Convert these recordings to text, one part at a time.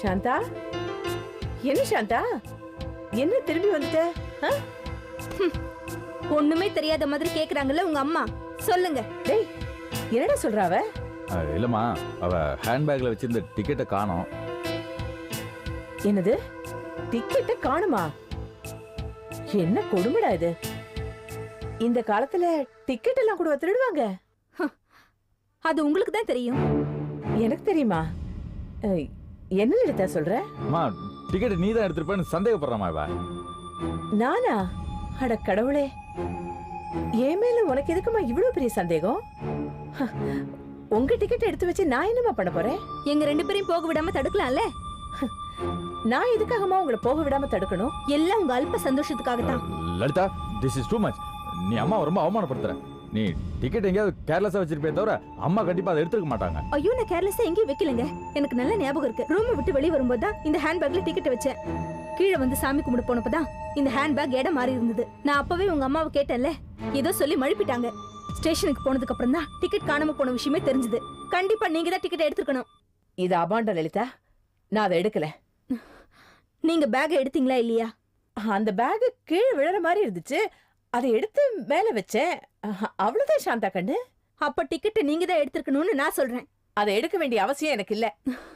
சாந்தா? என்ன சாந்தா? என்ன திரும்பி வந்துட்ட? ஆ? ஒண்ணுமே தெரியாத மாதிரி கேக்குறாங்கல்ல உங்க அம்மா. சொல்லுங்க. டேய் என்னடா சொல்றா அவ? இல்லம்மா. அவ ஹேண்ட்பேக்ல வச்சிருந்த டிக்கெட்டை காணோம். என்னது? டிக்கெட்ட காணுமா? என்ன கொடுமைடா இது? இந்த காலத்துல டிக்கெட் எல்லாம் கூட திருடுவாங்க. அது உங்களுக்கு தான் தெரியும். எனக்கு தெரியுமா? என்ன எடுத்தா சொல்ற? அம்மா டிக்கெட் நீ தான் எடுத்திருப்பேன்னு சந்தேகப்படுறமா இவ? நானா? அட கடவுளே. என் மேல உனக்கு எதுக்குமா இவ்வளவு பெரிய சந்தேகம்? ஹ, உங்க டிக்கெட் எடுத்து வச்சு நான் என்னமா பண்ண போறேன்? எங்க ரெண்டு பேரையும் போக விடாம தடுக்கலாம்ல? நான் எதுக்காகமா உங்களை போக விடாம தடுக்கணும்? எல்லாம் உங்க அல்ப சந்தோஷத்துக்காக தான் Lalitha this is too much நீ அம்மா ரொம்ப அவமானப்படுத்துற. நீ டிக்கெட் எங்கேயாவது கேர்லெஸ்ஸா வச்சிருப்பே தவிர அம்மா கண்டிப்பா அதை எடுத்துக்க மாட்டாங்க. ஐயோ நான் கேர்லெஸ்ஸா எங்கேயும் வைக்கலங்க. எனக்கு நல்ல ஞாபகம் இருக்கு. ரூமை விட்டு வெளிய வரும்போது தான் இந்த ஹேண்ட்பேக்ல டிக்கெட் வச்சேன். கீழே வந்து சாமி கும்பிட போனப்பதான் இந்த ஹேண்ட்பேக் இடம் மாறி இருந்தது. நான் அப்பவே உங்க அம்மாவை கேட்டேன்ல. ஏதோ சொல்லி மழுப்பிட்டாங்க. ஸ்டேஷனுக்கு போனதுக்கு அப்புறம் தான் டிக்கெட் காணாம போன விஷயமே தெரிஞ்சது. கண்டிப்பா நீங்க தான் டிக்கெட் எடுத்துக்கணும் இது அபாண்ட லலிதா. நான் அதை எடுக்கல. நீங்க பேக் எடுத்தீங்களா இல்லையா? அந்த பேக் கீழே விழற மாதிரி இருந்துச்சு. அதை எடுத்து மேல வச்சேன். அஹ், அவ்வளவுதான் சாந்தா கண்ணு. அப்ப டிக்கெட் நீங்க தான் எடுத்துக்கணும்னு நான் சொல்றேன். அதை எடுக்க வேண்டிய அவசியம் எனக்கு இல்ல.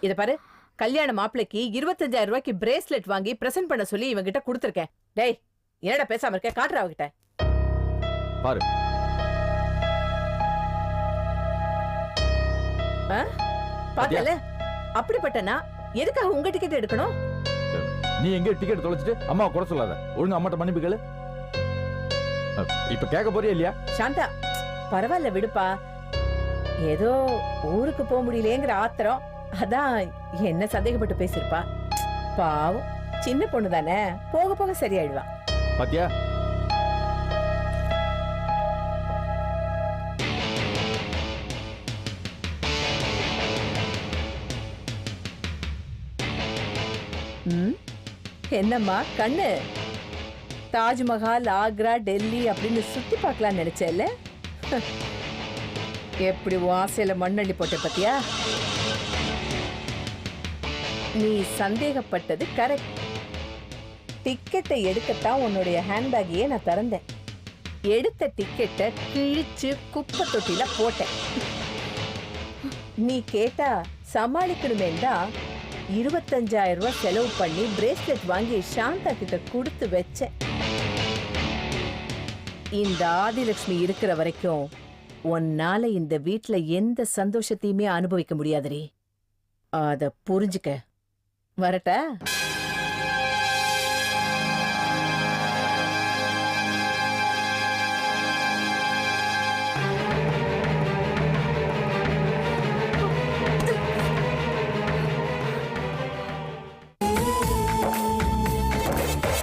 இத பாரு. கல்யாண மாப்பிளைக்கு இருபத்தஞ்சாயிரம் ரூபாய்க்கு பிரேஸ்லெட் வாங்கி பிரசன்ட் பண்ண சொல்லி இவங்கிட்ட கொடுத்துருக்கேன். டேய் என்னடா பேசாம இருக்க? காட்டுற அவகிட்ட. பாரு. பார்த்தல? அப்படிப்பட்டனா எதுக்காக உங்க டிக்கெட் எடுக்கணும்? நீ எங்கேயோ டிக்கெட் தொலைச்சிட்டு அம்மா குறை சொல்லாத. ஒழுங்கா அம்மாட்ட மன்னிப்பு கேளு. இப்ப கேட்க போறியா இல்லையா? சாந்தா பரவாயில்ல விடுப்பா. ஏதோ ஊருக்கு போக முடியலையேங்கிற ஆத்திரம். அதான் என்ன சந்தேகப்பட்டு பேசிருப்பா பாவம் சின்ன பொண்ணு தானே. போக போக சரியாயிடுவா. பாத்தியா? என்னம்மா கண்ணு? தாஜ்மஹால் ஆக்ரா டெல்லி அப்படின்னு சுத்தி பார்க்கலாம் நினைச்சேல்ல? எப்படி உன் ஆசையில மண்ணள்ளி போட்ட பத்தியா? நீ சந்தேகப்பட்டது கரெக்ட் டிக்கெட்டை எடுக்கத்தான் உன்னுடைய ஹேண்ட்பேக்கையே நான் திறந்தேன். எடுத்த டிக்கெட்டை கிழிச்சு குப்பை தொட்டியில போட்டேன். நீ கேட்டா சமாளிக்கணுமே தான் இருபத்தஞ்சாயிரம் ரூபாய் செலவு பண்ணி பிரேஸ்லெட் வாங்கி சாந்தா கிட்ட கொடுத்து வச்சேன். இந்த ஆதிலட்சுமி இருக்கிற வரைக்கும் உன்னால இந்த வீட்ல எந்த சந்தோஷத்தையுமே அனுபவிக்க முடியாதுரி அத புரிஞ்சுக்க. வரட்டா?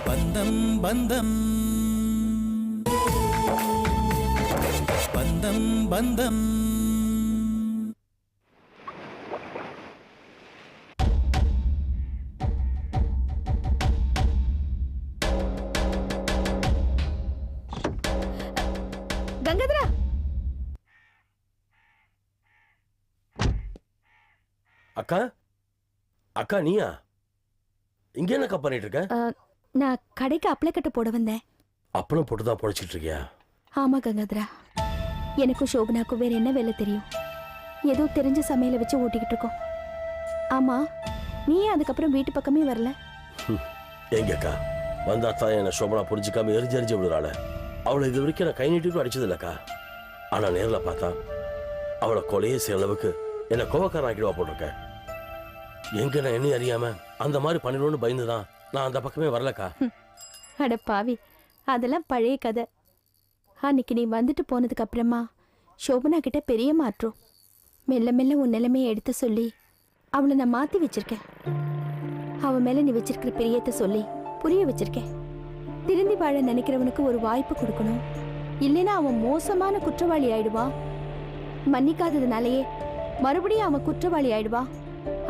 பந்தம் பந்தம். பந்தம் பந்தம். கங்காதரா. அக்கா அக்கா நீயா? இங்க என்னக்கா பண்ணிட்டு இருக்க நான் கடைக்கு அப்ளை கட்ட போட வந்தேன். அப்பளம் போட்டு தான் பொழைச்சிட்டு இருக்கியா ஆமா கங்காதரா. எனக்கும் சோபனாக்கும் வேற என்ன வேலை தெரியும்? ஏதோ தெரிஞ்ச சமையலை வச்சு ஓட்டிக்கிட்டு இருக்கோம். ஆமா நீ அதுக்கப்புறம் வீட்டு பக்கமே வரல? எங்க அக்கா வந்தா தான் என்ன சோபனா புரிஞ்சுக்காம எரிஞ்சு எரிஞ்சு விடுறாள அவளை இது வரைக்கும் நான் கை நீட்டி கூட அடிச்சது இல்லக்கா ஆனா நேர்ல பார்த்தா அவளை கொலையே செய்ய அளவுக்கு என்ன கோவக்காரன் ஆக்கிடுவா போட்டிருக்க. எங்க நான் என்ன அறியாம அந்த மாதிரி பண்ணிடுவோன்னு பயந்துதான் நான் அந்த பக்கமே வரலக்கா. அட பாவி அதெல்லாம் பழைய கதை. அன்னைக்கு நீ வந்துட்டு போனதுக்கு அப்புறமா சோபனா கிட்ட பெரிய மாற்றம். மெல்ல மெல்ல உன் நிலைமையை எடுத்து சொல்லி அவளை நான் மாத்தி வச்சிருக்கேன். அவன் மேல நீ வச்சிருக்கிற பிரியத்தை சொல்லி புரிய வச்சிருக்கேன். திருந்தி வாழ நினைக்கிறவனுக்கு ஒரு வாய்ப்பு கொடுக்கணும். இல்லைன்னா அவன் மோசமான குற்றவாளி ஆயிடுவான் மன்னிக்காததுனாலயே மறுபடியும் அவன் குற்றவாளி ஆயிடுவான்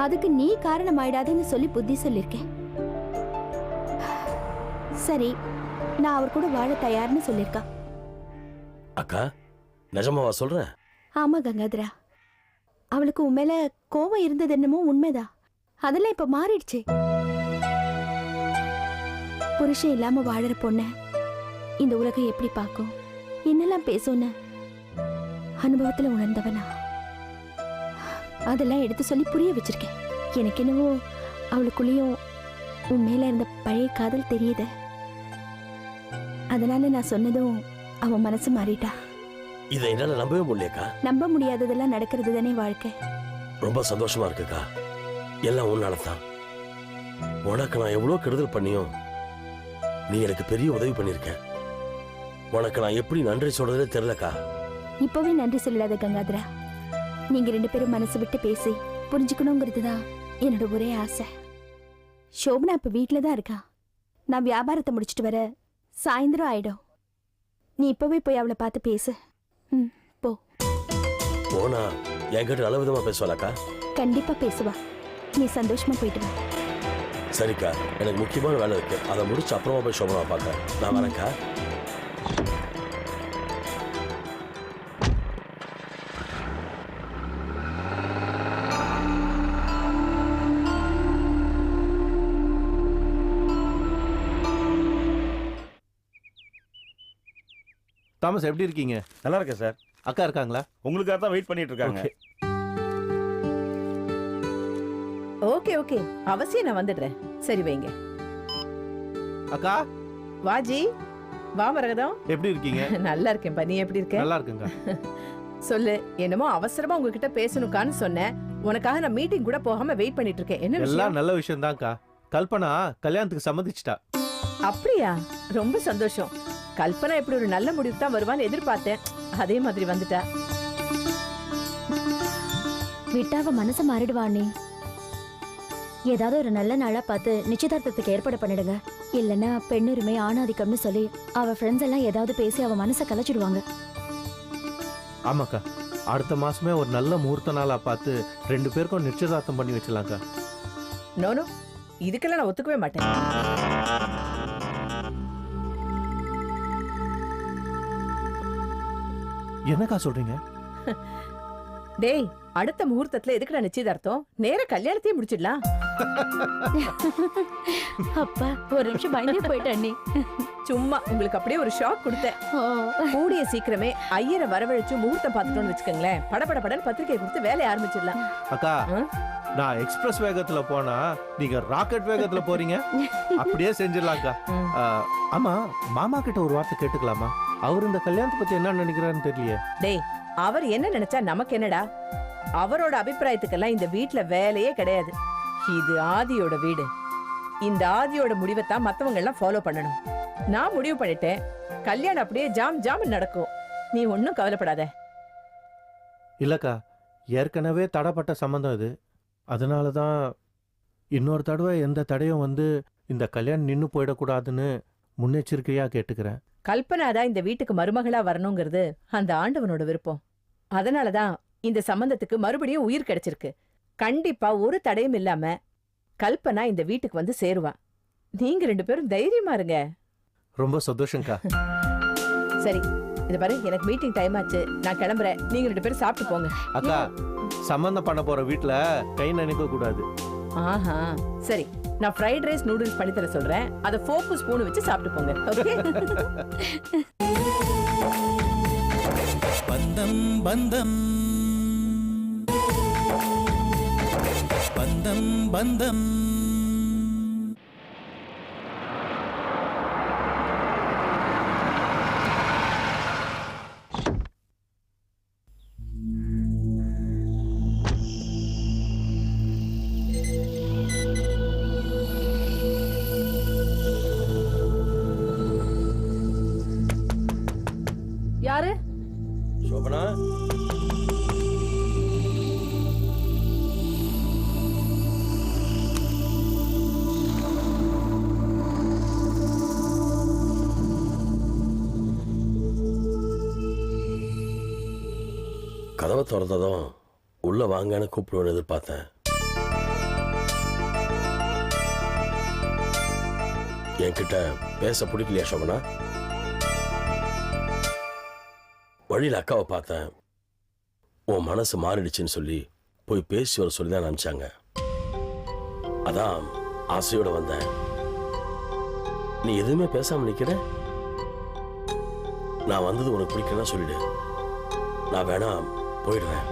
அதுக்கு நீ காரணம் ஆயிடாதுன்னு சொல்லி புத்தி சொல்லியிருக்கேன். சரி நான் அவர் கூட வாழ தயார்னு சொல்லியிருக்கான் அக்கா நிஜமாவா சொல்ற ஆமா கங்காதரா. அவளுக்கு உன் மேல கோபம் இருந்தது என்னமோ உண்மைதான். அதெல்லாம் இப்ப மாறிடுச்சு. புருஷன் இல்லாம வாழற பொண்ண இந்த உலகம் எப்படி பார்க்கும்? என்னெல்லாம் பேசும்னு அனுபவத்துல உணர்ந்தவனா? அதெல்லாம் எடுத்து சொல்லி புரிய வச்சிருக்கேன். எனக்கு என்னவோ அவளுக்குள்ளேயும் உன் மேல இருந்த பழைய காதல் தெரியுது. அதனால நான் சொன்னதும் அவன் மனசு மாறிட்டா. இதை என்னால நம்பவே முடியலக்கா நம்ப முடியாததெல்லாம் நடக்கிறது தானே வாழ்க்கை. ரொம்ப சந்தோஷமா இருக்குக்கா. எல்லாம் உன்னால தான் உனக்கு நான் எவ்வளோ கெடுதல் பண்ணியும் நீ எனக்கு பெரிய உதவி பண்ணியிருக்க உனக்கு நான் எப்படி நன்றி சொல்றதே தெரியலக்கா. இப்பவே நன்றி சொல்லாத கங்காதரா. நீங்க ரெண்டு பேரும் மனசு விட்டு பேசி புரிஞ்சுக்கணுங்கிறது தான் என்னோட ஒரே ஆசை. சோபனா இப்ப வீட்டில தான் இருக்கா. நான் வியாபாரத்தை முடிச்சிட்டு வர சாயந்தரம் ஆயிடும். நீ இப்பவே போய் அவளை பார்த்து பேசு. ம் போ. போனா என்கிட்ட நல்ல விதமா பேசுவாளாக்கா? கண்டிப்பா பேசுவா. நீ சந்தோஷமா போயிட்டு வா. சரிக்கா எனக்கு முக்கியமான வேலை இருக்கு. அதை முடிச்சு அப்புறமா போய் சோபனாவை பார்க்க நான் வரேன்க்கா. தாமஸ் எப்படி இருக்கீங்க? நல்லா இருக்கேன் சார். அக்கா இருக்காங்களா? உங்களுக்காக தான் வெயிட் பண்ணிட்டு இருக்காங்க. Okay okay. அவசியம் நான் வந்துடுறேன். சரி வைங்க. அக்கா? வாஜி வா மரகதம். எப்படி இருக்கீங்க? நல்லா இருக்கேன்பா நீ எப்படி இருக்க? நல்லா இருக்குங்க சொல்லு என்னமோ அவசரமா உங்ககிட்ட பேசணுக்கான்னு சொன்னேன். உனக்காக நான் மீட்டிங் கூட போகாம வெயிட் பண்ணிட்டு இருக்கேன் என்ன விஷயம்? எல்லாம் நல்ல விஷயம் தான்க்கா கல்பனா கல்யாணத்துக்கு சம்மதிச்சிட்டா. அப்படியா? ரொம்ப சந்தோஷம். கல்பனா இப்படி ஒரு நல்ல முடிவுக்கு தான் வருவான்னு எதிர்பார்த்தேன். அதே மாதிரி வந்துட்டா. விட்டாவ மனசு மாறிடுவானே. ஏதாவது ஒரு நல்ல நாளா பார்த்து நிச்சயதார்த்தத்துக்கு ஏற்பாடு பண்ணிடுங்க. இல்லைன்னா பெண்ணுரிமை ஆணாதிக்கம்னு சொல்லி அவ ஃப்ரெண்ட்ஸ் எல்லாம் ஏதாவது பேசி அவ மனசை கலைச்சிடுவாங்க. ஆமாக்கா. அடுத்த மாசமே ஒரு நல்ல முகூர்த்த நாளா பார்த்து ரெண்டு பேருக்கும் நிச்சயதார்த்தம் பண்ணி வச்சிடலாம்க்கா. நோனோ இதுக்கெல்லாம் நான் ஒத்துக்கவே மாட்டேன். என்னக்கா சொல்றீங்க? டேய் அடுத்த முகூர்த்தத்துல எதுக்குடா நிச்சயதார்த்தம்? நேர கல்யாணத்தையும் முடிச்சிடலாம். அப்பா ஒரு நிமிஷம் பயந்தே போயிட்டேன் நீ சும்மா உங்களுக்கு அப்படியே ஒரு ஷாக் கொடுத்தேன். கூடிய சீக்கிரமே ஐயரை வரவழைச்சு முகூர்த்தம் பார்த்துட்டோம்னு வச்சுக்கோங்களேன். படபட படன்னு பத்திரிக்கை கொடுத்து வேலையை ஆரம்பிச்சிடலாம். அக்கா? நான் எக்ஸ்பிரஸ் வேகத்துல போனா நீங்க ராக்கெட் வேகத்துல போறீங்க. அப்படியே செஞ்சிடலாம்க்கா. ஆ, ஆமா மாமா கிட்ட ஒரு வார்த்தை கேட்டுக்கலாமா? அவர் இந்த கல்யாணத்தை பத்தி என்ன நினைக்கிறாருன்னு தெரியலையே. டேய் அவர் என்ன நினைச்சா நமக்கு என்னடா? அவரோட அபிப்பிராயத்துக்கெல்லாம் இந்த வீட்ல வேலையே கிடையாது. இது ஆதியோட வீடு. இந்த ஆதியோட முடிவை தான் மத்தவங்க எல்லாம் ஃபாலோ பண்ணணும். நான் முடிவு பண்ணிட்டேன். கல்யாணம் அப்படியே ஜாம் ஜாம் நடக்கும். நீ ஒன்னும் கவலைப்படாத. இல்லக்கா ஏற்கனவே தடைப்பட்ட சம்மந்தம் இது. அதனால தான் இன்னொரு தடவை எந்த தடையும் வந்து இந்த கல்யாணம் நின்று போயிடக்கூடாதுன்னு முன்னெச்சரிக்கையா கேட்டுக்கிறேன். கல்பனா தான் இந்த வீட்டுக்கு மருமகளா வரணுங்கிறது அந்த ஆண்டவனோட விருப்பம். அதனாலதான் இந்த சம்பந்தத்துக்கு மறுபடியும் உயிர் கிடைச்சிருக்கு. கண்டிப்பா ஒரு தடையும் இல்லாம கல்பனா இந்த வீட்டுக்கு வந்து சேருவா நீங்க ரெண்டு பேரும் தைரியமா இருங்க. ரொம்ப சந்தோஷங்க்கா சரி இது பாரு எனக்கு மீட்டிங் டைம் ஆச்சு. நான் கிளம்புறேன். நீங்க ரெண்டு பேரும் சாப்பிட்டு போங்க. அக்கா சம்மந்தம் பண்ண போற வீட்ல கை நினைக்க கூடாது. ஆஹா சரி. நான் ஃப்ரைட் ரைஸ் நூடுல்ஸ் பண்ணி தர சொல்றேன். அதை ஃபோக்கு ஸ்பூன் வச்சு சாப்பிட்டு போங்க ஓகே பந்தம் பந்தம். பந்தம் பந்தம். கதவை திறந்ததும் உள்ள வாங்கன்னு கூப்பிடுவேன்னு எதிர்பார்த்தேன். என்கிட்ட பேச பிடிக்கலையா சோமனா? வழியில் அக்காவை பார்த்தேன். உன் மனசு மாறிடுச்சுன்னு சொல்லி போய் பேசி வர சொல்லி தான் நினச்சாங்க அதான் ஆசையோட வந்தேன். நீ எதுவுமே பேசாம நிற்கிற நான் வந்தது உனக்கு பிடிக்கலன்னா சொல்லிடு. நான் வேணா போயிடுறேன்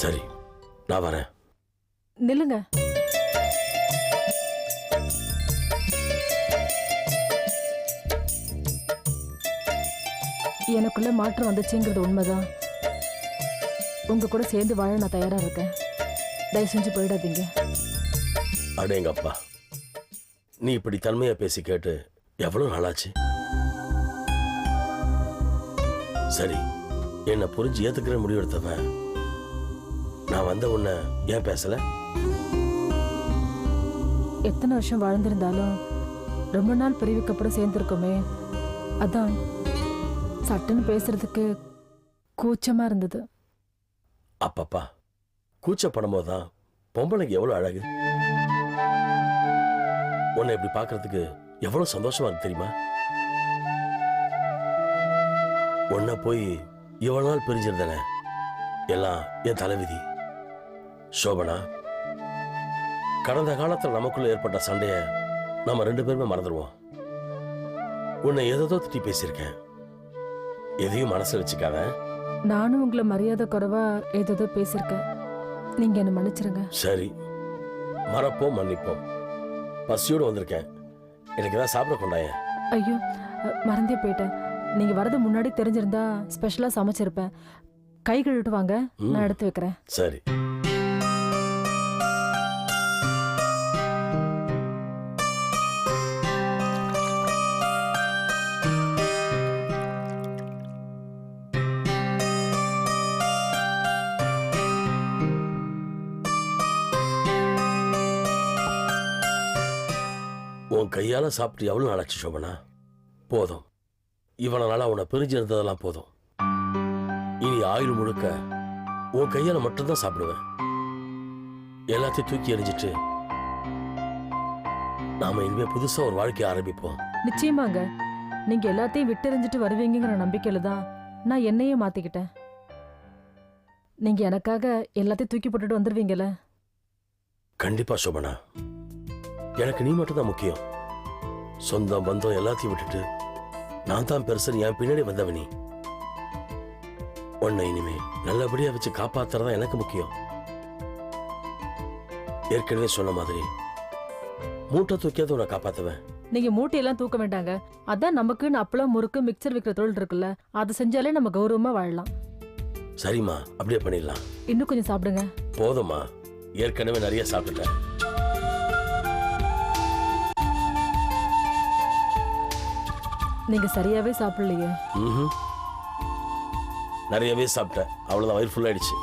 சரி நான் வரேன். நில்லுங்க. எனக்குள்ள மாற்றம் வந்துச்சுங்கிறது உண்மைதான். உங்க கூட சேர்ந்து வாழ நான் தயாரா இருக்கேன். தயவு செஞ்சு போயிடாதீங்க. அடேங்கப்பா. நீ இப்படி தன்மையா பேசி கேட்டு எவ்வளவு நாளாச்சு? சரி என்னை புரிஞ்சு ஏத்துக்கிற முடிவெடுத்தவன். நான் வந்த உன்னை ஏன் பேசல? எத்தனை வருஷம் வாழ்ந்திருந்தாலும் ரொம்ப நாள் பிரிவுக்கு அப்புறம் சேர்ந்துருக்கோமே. அதான் சட்டுன்னு பேசுறதுக்கு கூச்சமா இருந்தது. அப்பப்பா கூச்சப்படும் போதுதான் பொம்பளைக்கு எவ்வளவு அழகு. உன்னை இப்படி பார்க்கிறதுக்கு எவ்வளவு சந்தோஷமா இருக்கு தெரியுமா? உன்னை போய் இவ்வளவு நாள் பிரிஞ்சிருந்தன. எல்லாம் என் தலைவிதி. சோபனா கடந்த காலத்துல நமக்குள்ள ஏற்பட்ட சண்டைய நம்ம ரெண்டு பேருமே மறந்துடுவோம் உன்னை ஏதோ திட்டி பேசியிருக்கேன். எதையும் மனசுல வச்சுக்காத. நானும் உங்களை மரியாதை குறைவா ஏதோ பேசியிருக்கேன். நீங்க என்ன மன்னிச்சிருங்க. சரி. மறப்போம் மன்னிப்போம். பசியோடு வந்திருக்கேன். எனக்கு ஏதாவது சாப்பிட கொண்டாயேன் ஐயோ மறந்தே போயிட்டேன். நீங்க வரது முன்னாடி தெரிஞ்சிருந்தா ஸ்பெஷலா சமைச்சிருப்பேன். கை கழுவிட்டு வாங்க. நான் எடுத்து வைக்கிறேன். சரி. உன் கையால சாப்பிட்டு எவ்வளவு நாளாச்சு சோபனா? போதும். இவ்வளவு நாளா உன்னை பிரிஞ்சிருந்ததெல்லாம் போதும். இனி ஆயுள் முழுக்க உன் கையால மட்டும்தான் சாப்பிடுவேன். எல்லாத்தையும் தூக்கி எறிஞ்சிட்டு நாம இனிமே புதுசா ஒரு வாழ்க்கைய ஆரம்பிப்போம். நிச்சயமாங்க. நீங்க எல்லாத்தையும் விட்டெறிஞ்சிட்டு வருவீங்கங்கிற நம்பிக்கையில தான் நான் என்னையே மாத்திக்கிட்டேன். நீங்க எனக்காக எல்லாத்தையும் தூக்கி போட்டுட்டு வந்துருவீங்கல்ல? கண்டிப்பா சோபனா. எனக்கு நீ மட்டும் தான் முக்கியம். சொந்தம் பந்தம் எல்லாத்தையும் விட்டுட்டு நான் தான் பெருசன் என் பின்னாடி வந்தவ நீ. உன்னை இனிமே நல்லபடியா வச்சு காப்பாத்துறதா எனக்கு முக்கியம். ஏற்கனவே சொன்ன மாதிரி மூட்டை தூக்கியாவது உன்னை காப்பாத்துவேன். நீங்க மூட்டையெல்லாம் தூக்க வேண்டாங்க. அதான் நமக்குன்னு அப்பளம் முறுக்கு மிக்சர் விற்கிற தொழில் இருக்குல்ல அதை செஞ்சாலே நம்ம கௌரவமா வாழலாம். சரிம்மா அப்படியே பண்ணிடலாம். இன்னும் கொஞ்சம் சாப்பிடுங்க. போதும்மா. ஏற்கனவே நிறைய சாப்பிட்டுட்டேன். நீங்க சரியாவே சாப்பிடலையே. ம்ஹும். நிறையவே சாப்பிட்டேன். அவ்வளோதான் வயிறு ஃபுல்லாயிடுச்சு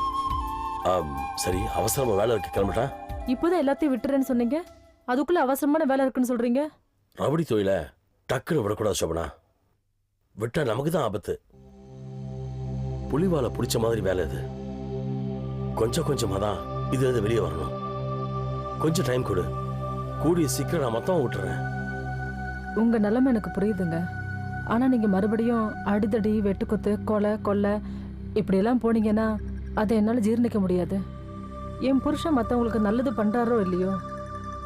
ஆம், சரி அவசரமா வேலை இருக்கு கிளம்பிட்டா? இப்போதான் எல்லாத்தையும் விட்டுறேன்னு சொன்னீங்க. அதுக்குள்ள அவசரமான வேலை இருக்குன்னு சொல்றீங்க? ரவுடி தொழில டக்குன்னு விடக்கூடாது சோபனா. விட்டா நமக்கு தான் ஆபத்து. புலிவாலை பிடிச்ச மாதிரி வேலை இது. கொஞ்சம் கொஞ்சமா தான் இது இருந்து வெளியே வரணும். கொஞ்சம் டைம் கொடு. கூடிய சீக்கிரம் நான் மொத்தம் விட்டுறேன். உங்க நிலைமை எனக்கு புரியுதுங்க. ஆனால் நீங்கள் மறுபடியும் அடிதடி வெட்டுக்குத்து கொலை கொள்ளை இப்படியெல்லாம் போனீங்கன்னா அதை என்னால் ஜீரணிக்க முடியாது. என் புருஷன் மற்றவங்களுக்கு நல்லது பண்ணுறாரோ இல்லையோ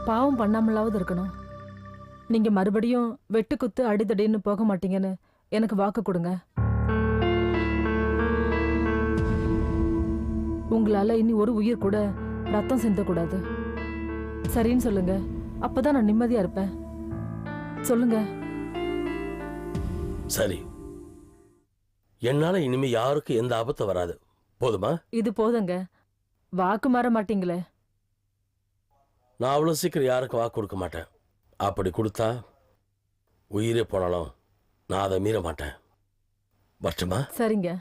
பாவம் பண்ணாமலாவது இருக்கணும். நீங்கள் மறுபடியும் வெட்டுக்குத்து அடிதடின்னு போக மாட்டீங்கன்னு எனக்கு வாக்கு கொடுங்க. உங்களால் இனி ஒரு உயிர் கூட ரத்தம் சிந்தக்கூடாது. சரின்னு சொல்லுங்க. அப்பதான் நான் நிம்மதியாக இருப்பேன். சொல்லுங்கள் சரி. என்னால இனிமே யாருக்கும் எந்த ஆபத்தும் வராது. போதுமா? இது போதுங்க. வாக்கு மாற மாட்டீங்களே. நான் அவ்வளோ சீக்கிரம் யாருக்கும் வாக்கு கொடுக்க மாட்டேன். அப்படி கொடுத்தா உயிரே போனாலும் நான் அதை மீற மாட்டேன். வரட்டுமா? சரிங்க.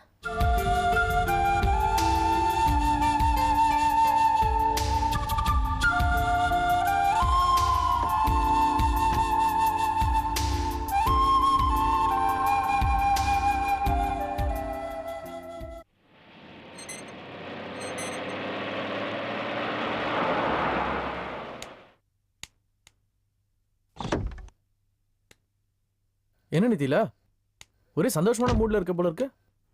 என்ன நிதிலா ஒரே சந்தோஷமான மூட்ல இருக்க போல இருக்கு.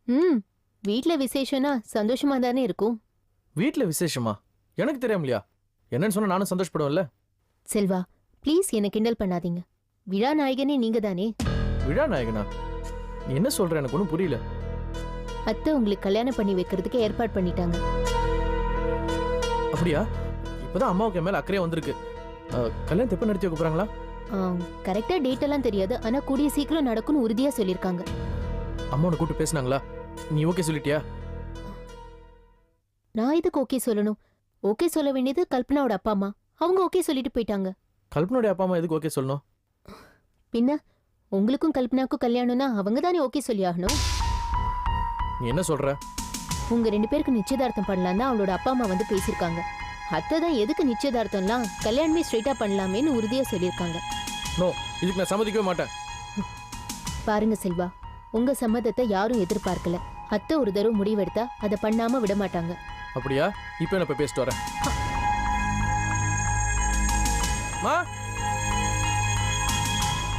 ம் வீட்ல விசேஷம்னா சந்தோஷமா தானே இருக்கும். வீட்ல விசேஷமா? எனக்கு தெரியாமலையா என்னன்னு சொன்னா நானும் சந்தோஷப்படுவேன்ல. செல்வா ப்ளீஸ் என்ன கிண்டல் பண்ணாதீங்க. விழா நாயகனே நீங்க தானே. விழா நாயகனா? நீ என்ன சொல்ற? எனக்கு ஒன்றும் புரியல. அத்தை உங்களுக்கு கல்யாணம் பண்ணி வைக்கிறதுக்கு ஏற்பாடு பண்ணிட்டாங்க. அப்படியா? இப்பதான் அம்மாவுக்கு என் மேல அக்கறையா வந்திருக்கு. அஹ், கல்யாணத்தை எப்ப நடத்தி வைக்க போறாங்களா? கரெக்டா டேட் எல்லாம் தெரியாது. ஆனா கூடிய சீக்கிரம் நடக்கும்னு உறுதியா சொல்லிருக்காங்க அம்மாவை கூப்பிட்டு பேசுனாங்களா? நீ ஓகே சொல்லிட்டியா? நான் இதுக்கு ஓகே சொல்லணும்? ஓகே சொல்ல வேண்டியது கல்பனாவோட அப்பா அம்மா. அவங்க ஓகே சொல்லிட்டு போயிட்டாங்க. கல்பனுடைய அப்பா அம்மா எதுக்கு ஓகே சொல்லணும்? பின்ன உங்களுக்கும் கல்பனாக்கும் கல்யாணம்னா அவங்க தானே ஓகே சொல்லி ஆகணும்? நீ என்ன சொல்ற? உங்க ரெண்டு பேருக்கு நிச்சயதார்த்தம் பண்ணலாம் தான் அவளோட அப்பா அம்மா வந்து பேசியிருக்காங்க. அத்தை தான் எதுக்கு நிச்சயதார்த்தம்லாம் கல்யாணமே ஸ்ட்ரைட்டா பண்ணலாமேன்னு உறுதியா சொல்லியிருக்காங்க. நோ இதுக்கு நான் சம்மதிக்கவே மாட்டேன். பாருங்க செல்வா உங்க சம்மதத்தை யாரும் எதிர்பார்க்கல. அத்தை ஒரு தடவை முடிவெடுத்தா அதை பண்ணாம விட மாட்டாங்க. அப்படியா? இப்போ நான் போய் பேசிட்டு வரேன். மா?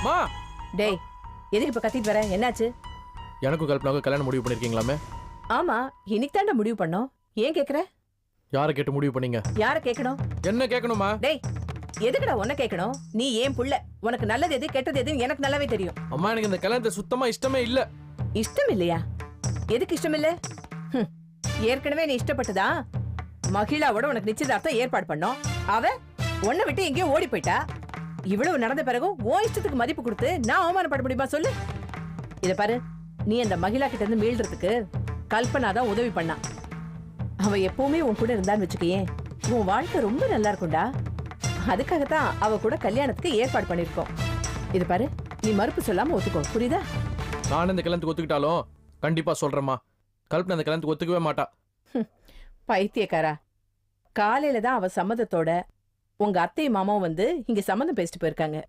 மா? டேய் எதுக்கு இப்ப கத்திட்டு வர? என்னாச்சு? எனக்கும் கல்பனாவுக்கும் கல்யாணம் முடிவு பண்ணிருக்கீங்களாமே? ஆமா இன்னைக்கு தாண்டா முடிவு பண்ணோம். ஏன் கேக்குற? யாரை கேட்டு முடிவு பண்ணீங்க? யார கேட்கணும் என்ன கேட்கணுமா டேய் எதுக்குடா உன்ன கேட்கணும் நீ ஏன் புள்ள? உனக்கு நல்லது எது கெட்டது எதுன்னு எனக்கு நல்லாவே தெரியும். அம்மா எனக்கு இந்த கல்யாணத்தை சுத்தமா இஷ்டமே இல்ல. இஷ்டம் இல்லையா? எதுக்கு இஷ்டம் இல்ல? ஏற்கனவே நீ இஷ்டப்பட்டுதா? மகிழாவோட உனக்கு நிச்சயதார்த்தம் ஏற்பாடு பண்ணோம். அவ உன்னை விட்டு எங்கேயோ ஓடி போயிட்டா. இவ்வளவு நடந்த பிறகும் உன் இஷ்டத்துக்கு மதிப்பு கொடுத்து நான் அவமானப்பட முடியுமா சொல்லு? இத பாரு நீ அந்த மகிழா கிட்ட இருந்து மீள்றதுக்கு கல்பனா தான் உதவி பண்ணா. அவ எப்பவுமே உன் கூட இருந்தான்னு வச்சுக்கேன் உன் வாழ்க்கை ரொம்ப நல்லா இருக்கும்டா. அதுக்காகத்தான் அவ கூட கல்யாணத்துக்கு ஏற்பாடு பண்ணிருக்கோம் இது பாரு நீ மறுப்பு சொல்லாம ஒத்துக்கோ. புரியுதா? நான் இந்த கல்யாணத்துக்கு ஒத்துக்கிட்டாலும் கண்டிப்பா சொல்றேம்மா. கல்பனா இந்த கல்யாணத்துக்கு ஒத்துக்கவே மாட்டா. பைத்தியக்காரா. காலையில தான் அவ சம்மதத்தோட உங்க அத்தை மாமாவும் வந்து இங்க சம்மதம் பேசிட்டு போயிருக்காங்க.